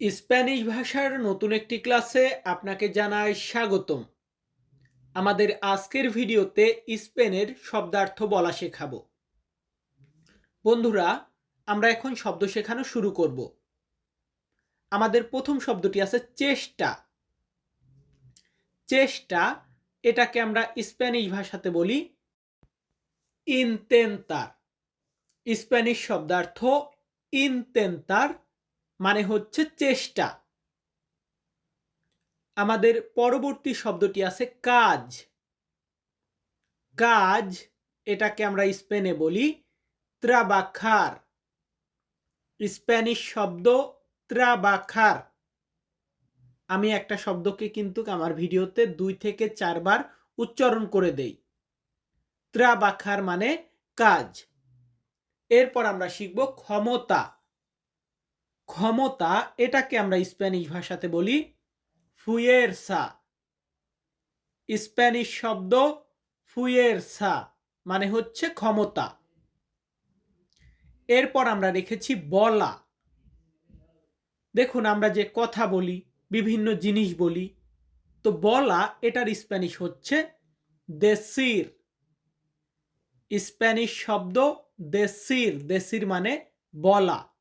Spanish ভাষার নতুন একটি ক্লাসে আপনাকে জানাই স্বাগতম। আমাদের আজকের ভিডিওতে স্পেনের শব্দার্থ বলা শেখাবো। বন্ধুরা, আমরা এখন শব্দ শেখানো শুরু করব। আমাদের প্রথম শব্দটি আছে চেষ্টা। চেষ্টা, এটাকে আমরা স্প্যানিশ ভাষাতে বলি ইনতেন্তার। স্প্যানিশ শব্দার্থ ইনতেন্তার মানে হচ্ছে চেষ্টা। আমাদের পরবর্তী শব্দটি আছে কাজ। কাজ, এটাকে আমরা স্পেনে বলি ত্রাবাখার স্প্যানিশ শব্দ ত্রাবাখার আমি একটা শব্দকে কিন্তু আমার ভিডিওতে দুই থেকে চারবার উচ্চারণ করে দেই। ত্রাবাখার মানে কাজ। এরপর আমরা শিখব ক্ষমতা। ক্ষমতা, এটাকে আমরা স্প্যানিশ ভাষাতে বলি ফুয়েরসা। স্প্যানিশ শব্দ ফুয়েরসা মানে হচ্ছে ক্ষমতা। এরপর আমরা রেখেছি বলা। দেখুন, আমরা যে কথা বলি, বিভিন্ন জিনিস বলি, তো বলা, এটার স্প্যানিশ হচ্ছে দেশির। স্প্যানিশ শব্দ দেশির দেশির মানে বলা।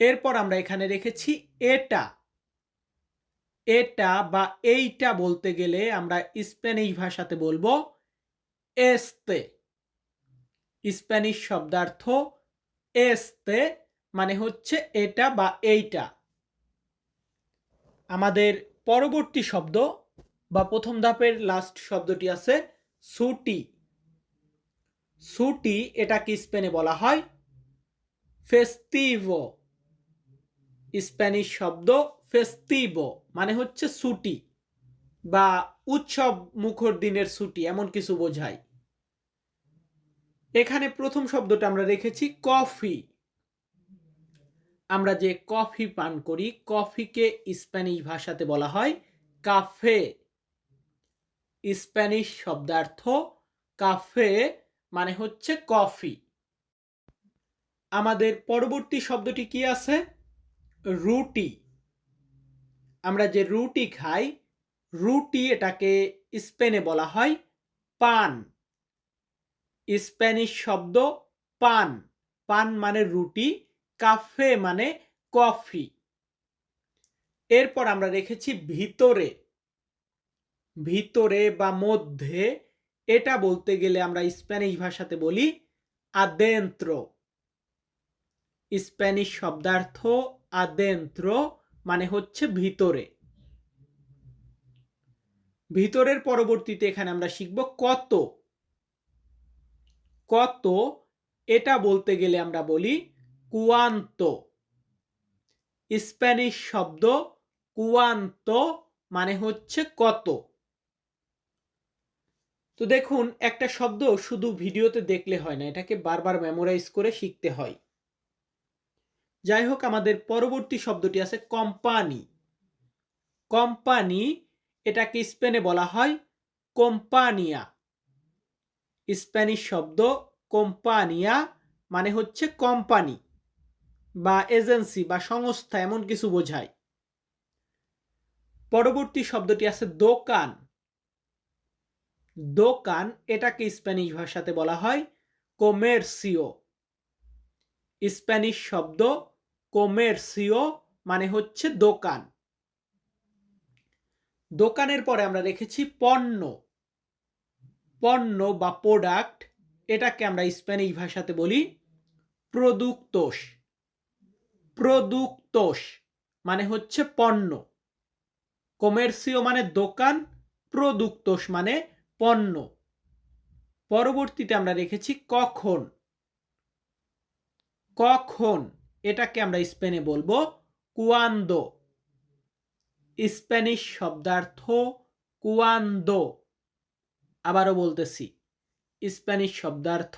এরপর আমরা এখানে রেখেছি এটা। এটা বা এইটা বলতে গেলে আমরা স্প্যানিশ ভাষাতে বলব এস্তে। স্প্যানিশ শব্দার্থ এস্তে মানে হচ্ছে এটা বা এইটা। আমাদের পরবর্তী শব্দ বা প্রথম ধাপের লাস্ট শব্দটি আছে সুটি। সুটি এটাকে স্পেনে বলা হয় ফেস্তিভো। স্প্যানিশ শব্দ ফেস্তিভো মানে হচ্ছে ছুটি বা উৎসব মুখর দিনের ছুটি, এমন কিছু বোঝায়। এখানে প্রথম শব্দটা আমরা রেখেছি কফি। আমরা যে কফি পান করি, কফিকে স্প্যানিশ ভাষাতে বলা হয় কাফে। স্প্যানিশ শব্দার্থ কাফে মানে হচ্ছে কফি। আমাদের পরবর্তী শব্দটি কি আছে? রুটি। আমরা যে রুটি খাই, রুটি এটাকে স্পেনে বলা হয় পান। স্প্যানিশ শব্দ পান। পান মানে রুটি, কাফে মানে কফি। এরপর আমরা রেখেছি ভিতরে। ভিতরে বা মধ্যে, এটা বলতে গেলে আমরা স্প্যানিশ ভাষাতে বলি আদেন্ত্র। স্প্যানিশ শব্দার্থ আদেন্ত্র মানে হচ্ছে ভিতরে। ভিতরের পরবর্তীতে এখানে আমরা শিখব কত। কত, এটা বলতে গেলে আমরা বলি কুয়ান্ত। স্প্যানিশ শব্দ কুয়ান্ত মানে হচ্ছে কত। তো দেখুন, একটা শব্দ শুধু ভিডিওতে দেখলে হয় না, এটাকে বারবার মেমোরাইজ করে শিখতে হয়। যাই হোক, আমাদের পরবর্তী শব্দটি আছে কোম্পানি। কোম্পানি, এটাকে স্পেনে বলা হয় কোম্পানিয়া। স্প্যানিশ শব্দ কোম্পানিয়া মানে হচ্ছে কোম্পানি বা এজেন্সি বা সংস্থা, এমন কিছু বোঝায়। পরবর্তী শব্দটি আছে দোকান। দোকান, এটাকে স্প্যানিশ ভাষাতে বলা হয় কোমেরসিও। স্প্যানিশ শব্দ কোমেরসিও মানে হচ্ছে দোকান। দোকানের পরে আমরা রেখেছি পণ্য। পণ্য বা প্রোডাক্ট এটাকে আমরা স্প্যানিশ ভাষাতে বলি প্রদুক্তোষ প্রদুক্তোষ মানে হচ্ছে পণ্য। কমের্সিও মানে দোকান প্রদুক্তোষ মানে পণ্য। পরবর্তীতে আমরা রেখেছি কখন। কখন? এটাকে আমরা স্পেনে বলব কুয়ান্দো। স্প্যানিশ শব্দার্থ কুয়ান্দো। আবারও বলতেছি, স্প্যানিশ শব্দার্থ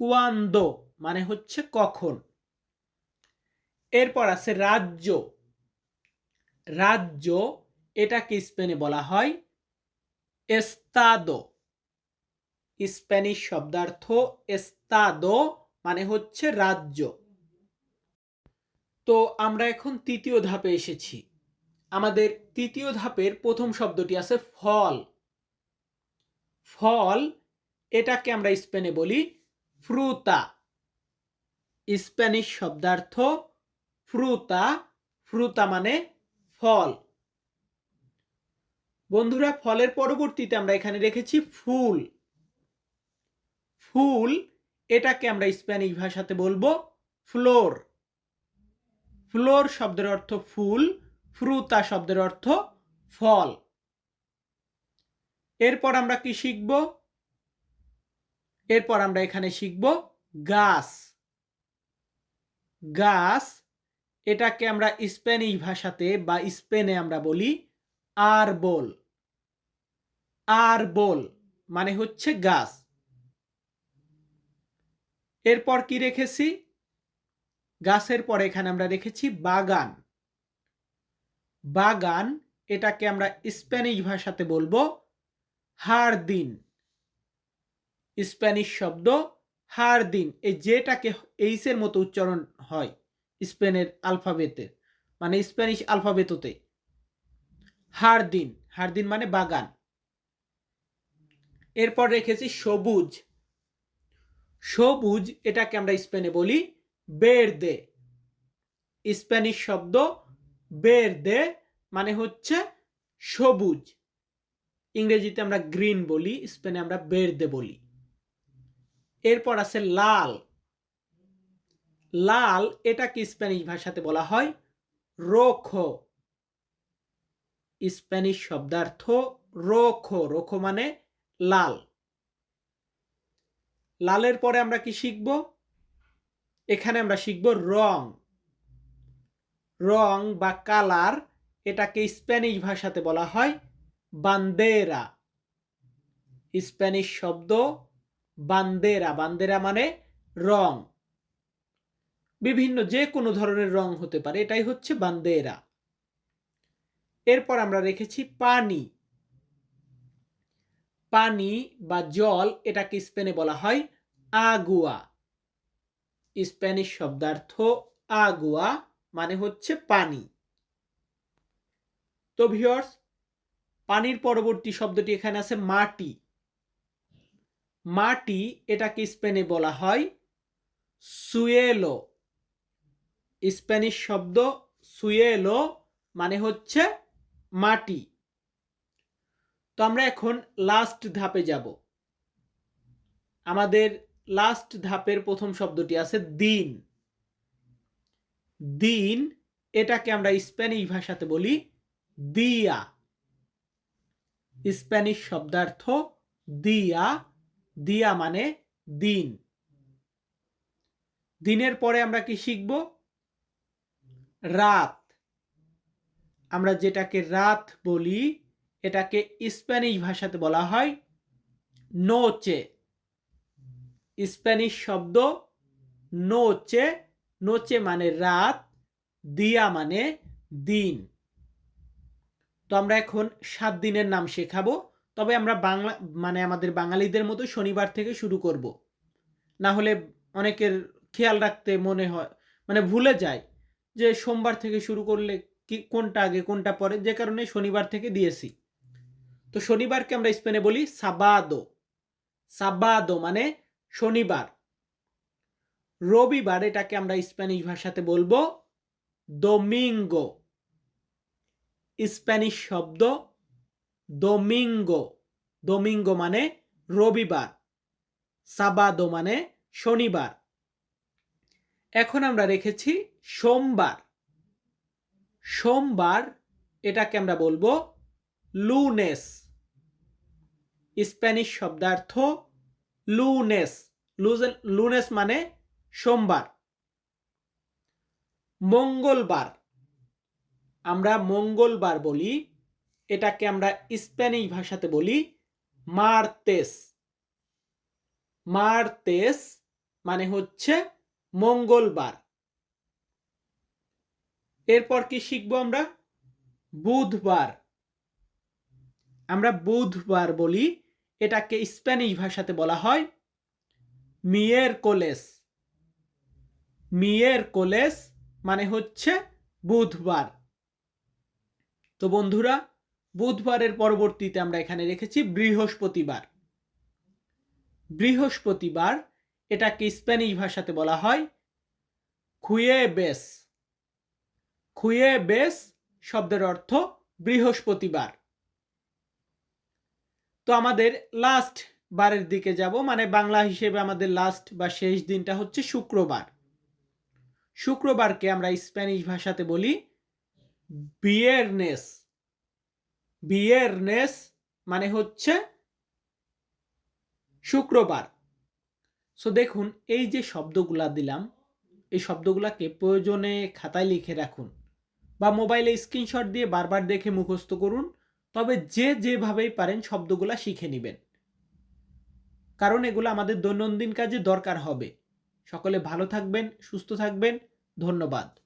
কুয়ান্দো মানে হচ্ছে কখন। এরপর আছে রাজ্য। রাজ্য এটাকে স্পেনে বলা হয় এস্তাদো। স্প্যানিশ শব্দার্থ এস্তাদো মানে হচ্ছে রাজ্য। তো আমরা এখন তৃতীয় ধাপে এসেছি। আমাদের তৃতীয় ধাপের প্রথম শব্দটি আছে ফল। ফল, এটাকে আমরা স্পেনে বলি ফ্রুতা। স্প্যানিশ শব্দার্থ ফ্রুতা ফ্রুতা মানে ফল। বন্ধুরা, ফলের পরবর্তীতে আমরা এখানে রেখেছি ফুল। ফুল, এটাকে আমরা স্প্যানিশ ভাষাতে বলব ফ্লোর। ফ্লোর শব্দের অর্থ ফুল, ফ্রুতা শব্দের অর্থ ফল। এরপর আমরা কি শিখব? এরপর আমরা এখানে শিখব গাছ। গাছ, এটাকে আমরা স্প্যানিশ ভাষাতে বা স্পেনে আমরা বলি আরবোল। আরবোল মানে হচ্ছে গাছ। এরপর কি রেখেছি? গাছের পরে এখানে আমরা রেখেছি বাগান। বাগান, এটাকে আমরা স্প্যানিশ ভাষাতে বলব হার দিন স্প্যানিশ শব্দ হার দিন এই যেটাকে এইসের মতো উচ্চারণ হয় স্পেনের আলফাবেতে মানে স্প্যানিশ আলফাবেততে। হার দিন হার দিন মানে বাগান। এরপর রেখেছি সবুজ। সবুজ, এটাকে আমরা স্পেনে বলি বেরদে। স্প্যানিশ শব্দ বেরদে মানে হচ্ছে সবুজ। ইংরেজিতে আমরা গ্রিন বলি, স্পেনে আমরা বেরদে বলি। এরপর আছে লাল। লাল এটাকে স্প্যানিশ ভাষাতে বলা হয় রোখো। স্প্যানিশ শব্দার্থ রোখো রোখো মানে লাল। লালের পরে আমরা কি শিখব? এখানে আমরা শিখব রং। রং বা কালার এটাকে স্প্যানিশ ভাষাতে বলা হয় বান্দেরা। স্প্যানিশ শব্দ বান্দেরা। বান্দেরা মানে রং। বিভিন্ন যে কোনো ধরনের রং হতে পারে, এটাই হচ্ছে বান্দেরা। এরপর আমরা রেখেছি পানি। পানি বা জল এটাকে স্পেনে বলা হয় আগুয়া। স্প্যানিশ শব্দার্থ আগুয়া মানে হচ্ছে পানি। তো ভিওর্স পানির পরবর্তী শব্দটি এখানে আছে মাটি। মাটি এটাকে স্পেনে বলা হয় সুয়েলো। স্প্যানিশ শব্দ সুয়েলো মানে হচ্ছে মাটি। তো আমরা এখন লাস্ট ধাপে যাব। আমাদের লাস্ট ধাপের প্রথম শব্দটি আছে দিন। দিন, এটাকে আমরা স্প্যানিশ ভাষাতে বলি দিয়া। স্প্যানিশ শব্দার্থ দিয়া দিয়া মানে দিন। দিনের পরে আমরা কি শিখব? রাত। আমরা যেটাকে রাত বলি, এটাকে স্প্যানিশ ভাষাতে বলা হয় নোচে। স্প্যানিশ শব্দ নোচে নোচে মানে রাত, দিয়া মানে দিন। তো আমরা এখন সাত দিনের নাম শেখাবো। তবে আমরা বাংলা মানে আমাদের বাঙালিদের মতো শনিবার থেকে শুরু করব। না হলে অনেকের খেয়াল রাখতে মনে হয় মানে ভুলে যায় যে সোমবার থেকে শুরু করলে কি, কোনটা আগে, কোনটা পরে, যে কারণে শনিবার থেকে দিয়েছি। তো শনিবারকে আমরা স্পেনে বলি সাবাদো। সাবাদো মানে শনিবার। রবিবার এটাকে আমরা স্প্যানিশ ভাষাতে বলব দোমিঙ্গো স্প্যানিশ শব্দ দোমিঙ্গো দোমিঙ্গো মানে রবিবার, সাবাদো মানে শনিবার। এখন আমরা রেখেছি সোমবার। সোমবার এটাকে আমরা বলব লুনেস। স্প্যানিশ শব্দার্থ লুনেস। লুনেস মানে সোমবার। মঙ্গলবার। আমরা মঙ্গলবার বলি, এটাকে আমরা স্প্যানিশ ভাষাতে বলি মার্তেস। মার্তেস মানে হচ্ছে মঙ্গলবার। এরপর কি শিখব আমরা? বুধবার। আমরা বুধবার বলি এটাকে স্প্যানিশ ভাষাতে বলা হয় মিয়ের কোলেস মিয়ের কোলেস মানে হচ্ছে বুধবার। তো বন্ধুরা, বুধবারের পরবর্তীতে আমরা এখানে রেখেছি বৃহস্পতিবার। বৃহস্পতিবার এটাকে স্প্যানিশ ভাষাতে বলা হয় খুয়ে বেস খুয়ে বেস শব্দের অর্থ বৃহস্পতিবার। তো আমাদের লাস্ট বারের দিকে যাব মানে বাংলা হিসেবে আমাদের লাস্ট বা শেষ দিনটা হচ্ছে শুক্রবার। শুক্রবারকে আমরা স্প্যানিশ ভাষাতে বলি বিয়েরনেস বিয়েরনেস মানে হচ্ছে শুক্রবার। সো দেখুন, এই যে শব্দগুলা দিলাম, এই শব্দগুলাকে প্রয়োজনে খাতায় লিখে রাখুন বা মোবাইলে স্ক্রিনশট দিয়ে বারবার দেখে মুখস্থ করুন। তবে যে যেভাবেই পারেন শব্দগুলো শিখে নেবেন। কারণ এগুলো আমাদের দৈনন্দিন কাজে দরকার হবে। সকলে ভালো থাকবেন, সুস্থ থাকবেন। ধন্যবাদ।